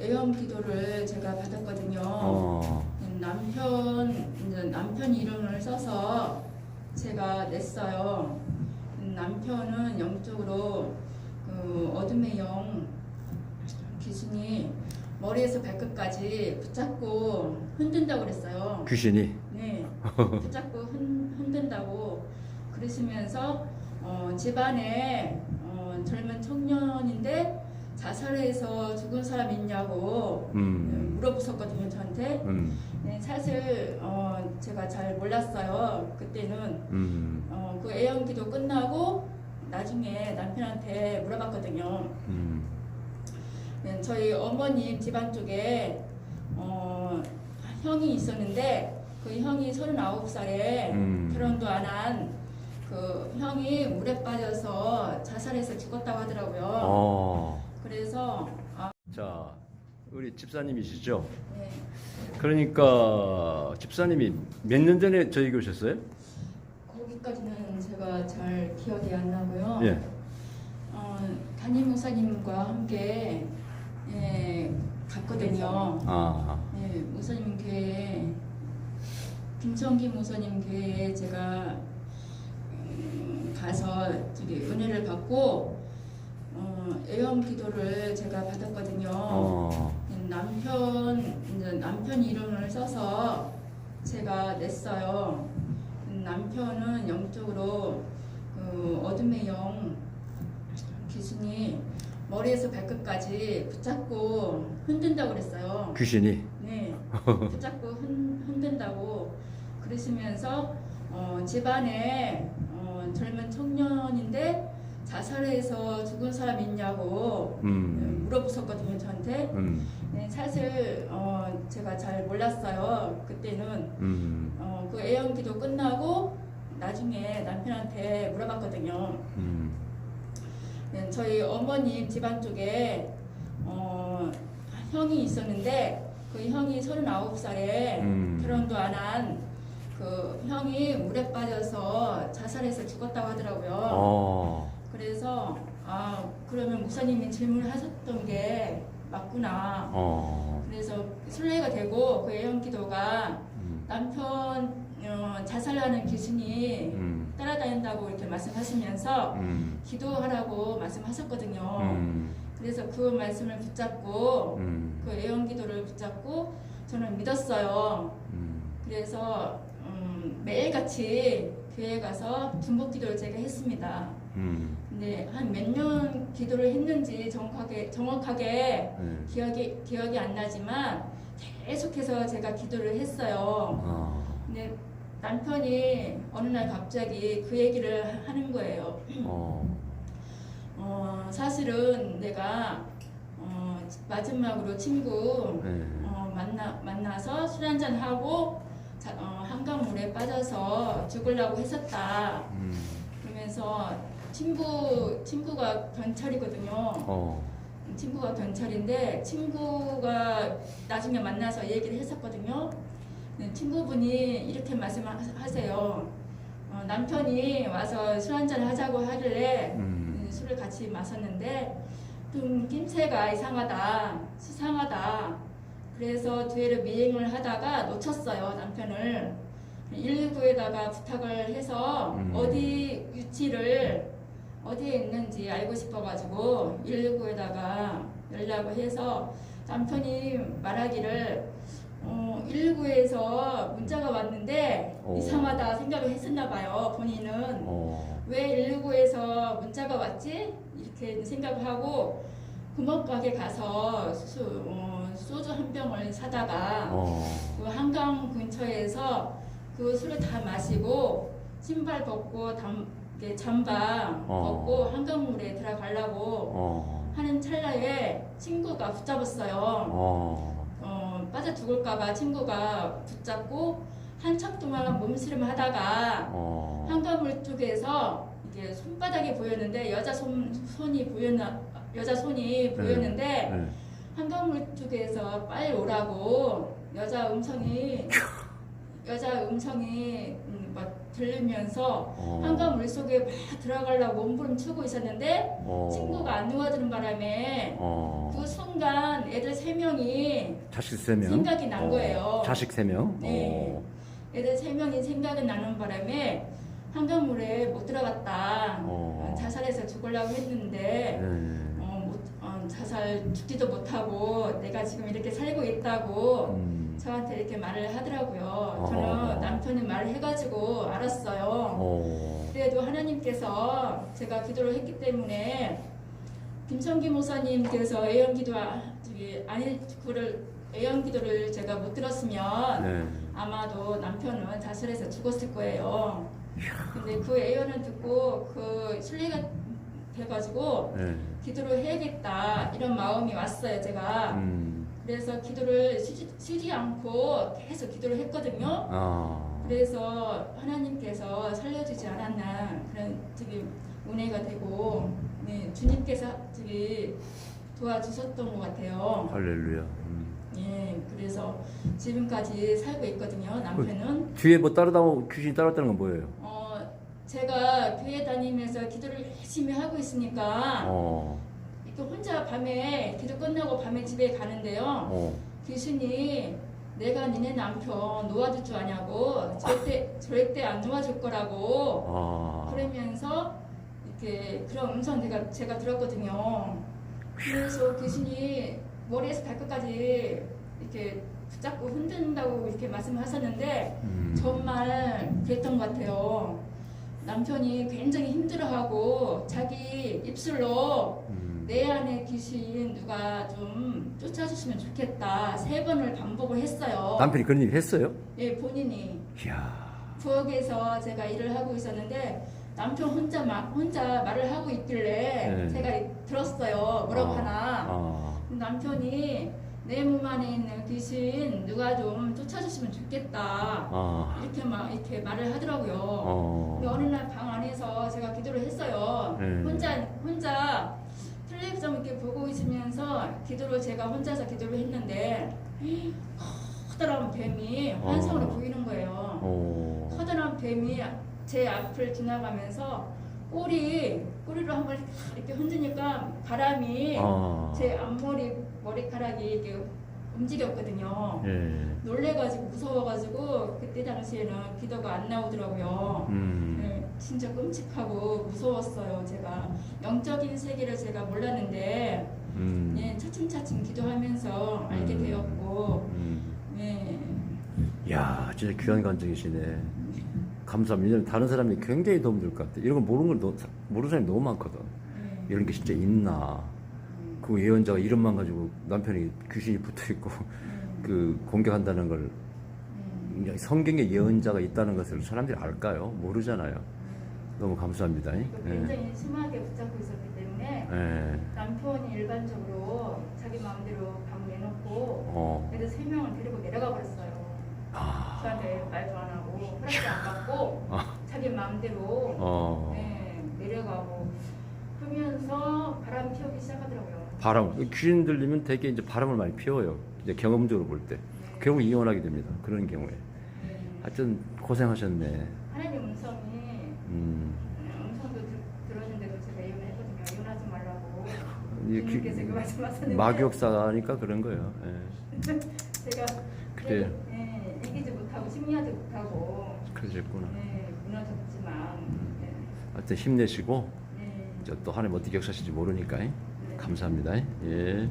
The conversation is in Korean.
애원 기도를 제가 받았거든요. 어. 남편 남편 이름을 써서 제가 냈어요. 남편은 영적으로 그 어둠의 영 귀신이 머리에서 발끝까지 붙잡고 흔든다고 그랬어요. 귀신이. 네, 붙잡고 흔, 흔든다고 그러시면서 어, 집안에 어, 젊은 청년인데 자살해서 죽은 사람 있냐고 음. 물어보셨거든요 저한테. 음. 네, 사실 어, 제가 잘 몰랐어요. 그때는 음. 어, 그 애연기도 끝나고 나중에 남편한테 물어봤거든요. 음. 네, 저희 어머님 집안 쪽에 어, 형이 있었는데 그 형이 39살에 음. 결혼도 안 한 그 형이 물에 빠져서 자살해서 죽었다고 하더라고요. 어. 그래서 아, 자, 우리 집사님이시죠? 네, 그러니까 집사님이 몇 년 전에 저희 오셨어요? 거기까지는 제가 잘 기억이 안 나고요. 예. 어, 담임 목사님과 함께 예, 갔거든요. 아. 예, 목사님 교회 김청기 목사님 교회에 제가 음, 가서 저기 은혜를 받고 어, 애원 기도를 제가 받았거든요. 어. 남편 이제 남편 이름을 써서 제가 냈어요. 남편은 영적으로 그 어둠의 영 귀신이 머리에서 발끝까지 붙잡고 흔든다고 그랬어요. 귀신이. 네, 붙잡고 흔, 흔든다고 그러시면서 어, 집안에 어, 젊은 청년인데 자살해서 죽은 사람 있냐고 음. 물어보셨거든요 저한테. 음. 네, 사실 어, 제가 잘 몰랐어요. 그때는 음. 어, 그 애연기도 끝나고 나중에 남편한테 물어봤거든요. 음. 네, 저희 어머님 집안 쪽에 어, 형이 있었는데 그 형이 39살에 음. 결혼도 안 한 그 형이 물에 빠져서 자살해서 죽었다고 하더라고요. 어. 그래서 아 그러면 목사님이 질문하셨던 게 맞구나. 어. 그래서 순례가 되고 그 애연 기도가 음. 남편 어, 자살하는 귀신이 음. 따라다닌다고 이렇게 말씀하시면서 음. 기도하라고 말씀하셨거든요. 음. 그래서 그 말씀을 붙잡고 음. 그 애연 기도를 붙잡고 저는 믿었어요. 음. 그래서 음, 매일같이 교회 가서 중복 기도를 제가 했습니다. 음. 근데 한 몇 년 기도를 했는지 정확하게 정확하게 네. 기억이 기억이 안 나지만 계속해서 제가 기도를 했어요. 아. 근데 남편이 어느 날 갑자기 그 얘기를 하는 거예요. 어. 어, 사실은 내가 어, 마지막으로 친구 네. 어, 만나 만나서 술 한잔 하고 자, 어, 한강물에 빠져서 죽으려고 했었다. 음. 그러면서 친구 친구가 경찰이거든요. 어. 친구가 경찰인데 친구가 나중에 만나서 얘기를 했었거든요. 네, 친구분이 이렇게 말씀하세요. 어, 남편이 와서 술 한잔 하자고 하길래 음. 음, 술을 같이 마셨는데 좀 낌새가 이상하다, 수상하다. 그래서 뒤를 미행을 하다가 놓쳤어요 남편을. 119에다가 부탁을 해서 음. 어디 위치를 어디에 있는지 알고 싶어가지고 119에다가 연락을 해서 남편이 말하기를 어, 119에서 문자가 왔는데 오. 이상하다 생각을 했었나 봐요 본인은 어. 왜 119에서 문자가 왔지 이렇게 생각을 하고 구멍가게 가서 수, 어, 소주 한 병을 사다가 어. 그 한강 근처에서 그 술을 다 마시고 신발 벗고 담, 이렇게 잠바 어. 벗고 한강물에 들어가려고 어. 하는 찰나에 친구가 붙잡았어요. 어. 어, 빠져 죽을까봐 친구가 붙잡고 한참 동안 몸쓰림 하다가 어. 한강물 쪽에서 이게 손바닥이 보였는데 여자 손 손이 보였나 여자 손이 보였는데 네. 한강물 쪽에서 빨리 오라고 여자 음성이 여자 음성이 음, 막 들리면서 어. 한강 물 속에 막 들어가려고 몸부림 치고 있었는데 어. 친구가 안 누워주는 바람에 어. 그손 순간 애들 세 명이 자식 세 명. 생각이 난 거예요. 자식 세 명. 네. 어. 애들 세 명이 생각이 나는 바람에 한강물에 못 들어갔다. 어. 자살해서 죽으려고 했는데 네. 어, 못, 어, 자살 죽지도 못하고 내가 지금 이렇게 살고 있다고 음. 저한테 이렇게 말을 하더라고요. 어허. 저는 남편이 말을 해가지고 알았어요. 어. 그래도 하나님께서 제가 기도를 했기 때문에 김성기 목사님께서 애연 기도 저기 아니 그거를 애연 기도를 제가 못 들었으면 네. 아마도 남편은 자살해서 죽었을 거예요. 근데 그 애연을 듣고 그 순례가 돼가지고 네. 기도를 해야겠다 이런 마음이 왔어요 제가. 음. 그래서 기도를 쉬지, 쉬지 않고 계속 기도를 했거든요. 아. 그래서 하나님께서 살려주지 않았나 그런 저기 은혜가 되고 네, 주님께서 저기 도와주셨던 것 같아요. 할렐루야. 음. 예, 그래서 지금까지 살고 있거든요. 남편은 뒤에 뭐 따라다오 귀신이 따라왔다는 건 뭐예요? 어 제가 교회 다니면서 기도를 열심히 하고 있으니까 어. 이렇게 혼자 밤에 기도 끝나고 밤에 집에 가는데요. 어. 귀신이 내가 니네 남편 놓아줄 줄 아냐고 절대 절대 안 놓아줄 거라고 아. 그러면서 이렇게 그런 음성 제가 제가 들었거든요. 그래서 귀신이 머리에서 발끝까지 이렇게 붙잡고 흔든다고 이렇게 말씀하셨는데 음. 정말 그랬던 것 같아요. 남편이 굉장히 힘들어하고 자기 입술로 음. 내 안에 귀신 누가 좀 쫓아주시면 좋겠다 세 번을 반복을 했어요. 남편이 그런 일 했어요? 예, 본인이 이야. 부엌에서 제가 일을 하고 있었는데 남편 혼자 막 혼자 말을 하고 있길래 네. 제가 들었어요. 뭐라고 아. 하나. 아. 남편이 내 몸 안에 있는 귀신 누가 좀 쫓아주시면 좋겠다. 아. 이렇게 막 이렇게 말을 하더라고요. 어. 근데 어느 날 방 안에서 제가 기도를 했어요. 네. 혼자 혼자 텔레비전 이렇게 보고 있으면서 기도를 제가 혼자서 기도를 했는데 커다란 뱀이 환상으로 어. 보이는 거예요. 어. 커다란 뱀이 제 앞을 지나가면서 꼬리 꼬리로 한번 이렇게 흔드니까 바람이 아. 제 앞머리 머리카락이 이렇게 움직였거든요. 예. 놀래가지고 무서워가지고 그때 당시에는 기도가 안 나오더라고요. 음. 네, 진짜 끔찍하고 무서웠어요. 영적인 세계를 제가 몰랐는데 음. 예, 차츰차츰 기도하면서 알게 음. 되었고 음. 예, 야, 진짜 귀한 간증이시네. 감사합니다. 다른 사람이 굉장히 도움 될것 같아. 이런 걸 모르는 걸 너- 모르는 사람이 너무 많거든. 예. 이런 게 진짜 있나. 음, 그 예언자가 이름만 가지고 남편이 귀신이 붙어 있고 음, 그 공격한다는 걸 성경에 예언자가 있다는 것을 사람들이 알까요? 모르잖아요. 너무 감사합니다. 그 예. 굉장히 심하게 붙잡고 있었기 때문에 예. 남편이 일반적으로 자기 마음대로 방 내놓고 어. 애들 세 명을 데리고 내려가 버렸어요. 아. 저한테 말도 안 하고 허락도 안 받고 아. 자기 마음대로 어. 네, 내려가고 그러면서 바람 피우기 시작하더라고요. 바람. 귀신 들리면 되게 이제 바람을 많이 피워요. 이제 경험적으로 볼 때. 네. 결국 이혼하게 됩니다. 그런 경우에. 네. 하여튼 고생하셨네. 하나님 음성이 음. 들, 들었는데도 제가 이혼을 했거든요. 이혼하지 말라고 이게 귀- 주님께서 그 말씀하셨는데 마귀역사니까 그런 거예요. 예. 제가 그래. 네, 이기지 못하고 승리하지 못하고 그러셨구나. 네, 무너졌지만 네, 하여튼 힘내시고 네, 이제 또 하나님 어떻게 역사하실지 모르니까 네. 감사합니다. 예.